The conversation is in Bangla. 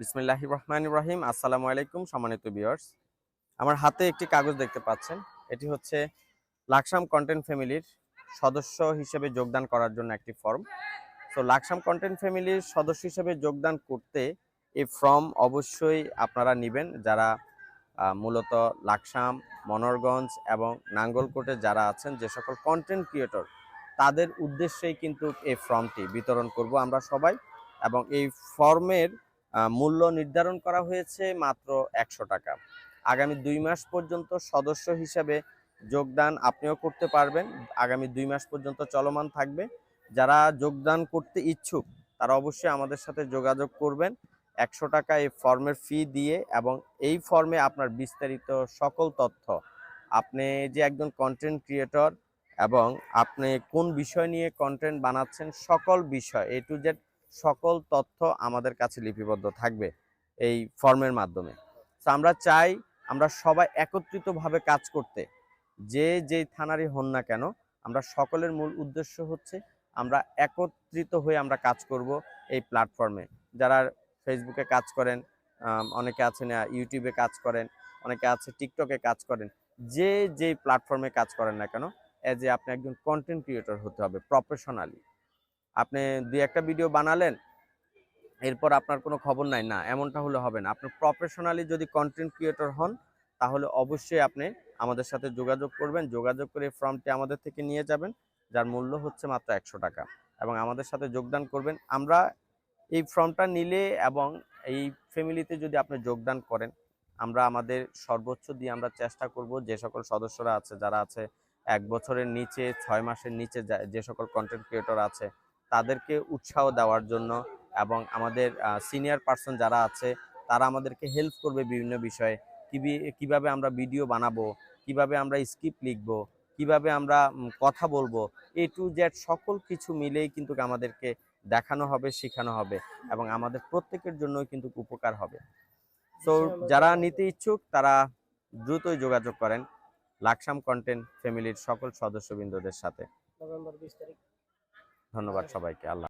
বিসমিল্লাহ রহমান ইব্রাহিম আসসালামু আলাইকুম সম্মানিত ভিউয়ার্স আমার হাতে একটি কাগজ দেখতে পাচ্ছেন। এটি হচ্ছে লাকসাম কন্টেন্ট ফ্যামিলির সদস্য হিসেবে যোগদান করার জন্য একটি ফর্ম তো লাকসাম কন্টেন্ট ফ্যামিলির সদস্য হিসেবে যোগদান করতে এই ফর্ম অবশ্যই আপনারা নেবেন। যারা মূলত লাকসাম, মনোরগঞ্জ এবং নাঙ্গলকোটে যারা আছেন, যে সকল কন্টেন্ট ক্রিয়েটর তাদের উদ্দেশ্যেই কিন্তু এই ফর্মটি বিতরণ করব আমরা সবাই। এবং এই ফর্মের মূল্য নির্ধারণ করা হয়েছে মাত্র একশো টাকা। আগামী দুই মাস পর্যন্ত সদস্য হিসাবে যোগদান আপনিও করতে পারবেন। আগামী দুই মাস পর্যন্ত চলমান থাকবে। যারা যোগদান করতে ইচ্ছুক, তারা অবশ্যই আমাদের সাথে যোগাযোগ করবেন। একশো টাকা এই ফর্মের ফি দিয়ে এবং এই ফর্মে আপনার বিস্তারিত সকল তথ্য। আপনি যে একজন কন্টেন্ট ক্রিয়েটর এবং আপনি কোন বিষয় নিয়ে কন্টেন্ট বানাচ্ছেন, সকল বিষয় এ টু জেড সকল তথ্য আমাদের কাছে লিপিবদ্ধ থাকবে এই ফর্মের মাধ্যমে। তো আমরা চাই আমরা সবাই একত্রিতভাবে কাজ করতে। যে যেই থানারই হন না কেন, আমরা সকলের মূল উদ্দেশ্য হচ্ছে আমরা একত্রিত হয়ে আমরা কাজ করব এই প্ল্যাটফর্মে যারা ফেসবুকে কাজ করেন অনেকে আছেন ইউটিউবে কাজ করেন, অনেকে আছে টিকটকে কাজ করেন, যে যেই প্ল্যাটফর্মে কাজ করেন না কেন এজ এ আপনি একজন কন্টেন্ট ক্রিয়েটর হতে হবে প্রফেশনালি আপনি দুই একটা ভিডিও বানালেন, এরপর আপনার কোনো খবর নাই। না, এমনটা হলে হবে না। আপনি প্রফেশনালি যদি কন্টেন্ট ক্রিয়েটর হন, তাহলে অবশ্যই আপনি আমাদের সাথে যোগাযোগ করবেন। যোগাযোগ করে ফর্মটি আমাদের থেকে নিয়ে যাবেন, যার মূল্য হচ্ছে মাত্র একশো টাকা। এবং আমাদের সাথে যোগদান করবেন। আমরা এই ফর্মটা নিলে এবং এই ফ্যামিলিতে যদি আপনি যোগদান করেন, আমরা আমাদের সর্বোচ্চ দিয়ে আমরা চেষ্টা করব যে সকল সদস্যরা আছে, যারা আছে এক বছরের নিচে, ছয় মাসের নিচে, যে সকল কন্টেন্ট ক্রিয়েটর আছে তাদেরকে উৎসাহ দেওয়ার জন্য এবং আমাদের সিনিয়র পার্সন যারা আছে তারা আমাদেরকে হেল্প করবে বিভিন্ন বিষয়ে। কীভাবে আমরা ভিডিও বানাবো কীভাবে আমরা স্ক্রিপ্ট লিখব কীভাবে আমরা কথা বলব এ টু জেড সকল কিছু মিলেই কিন্তু আমাদেরকে দেখানো হবে শেখানো হবে এবং আমাদের প্রত্যেকের জন্যই কিন্তু উপকার হবে। তো যারা নিতে ইচ্ছুক তারা দ্রুতই যোগাযোগ করেন। লাকসাম কন্টেন্ট ফ্যামিলির সকল সদস্যবৃন্দদের সাথে। নভেম্বর বিশ তারিখ। ধন্যবাদ সবাইকে আল্লাহ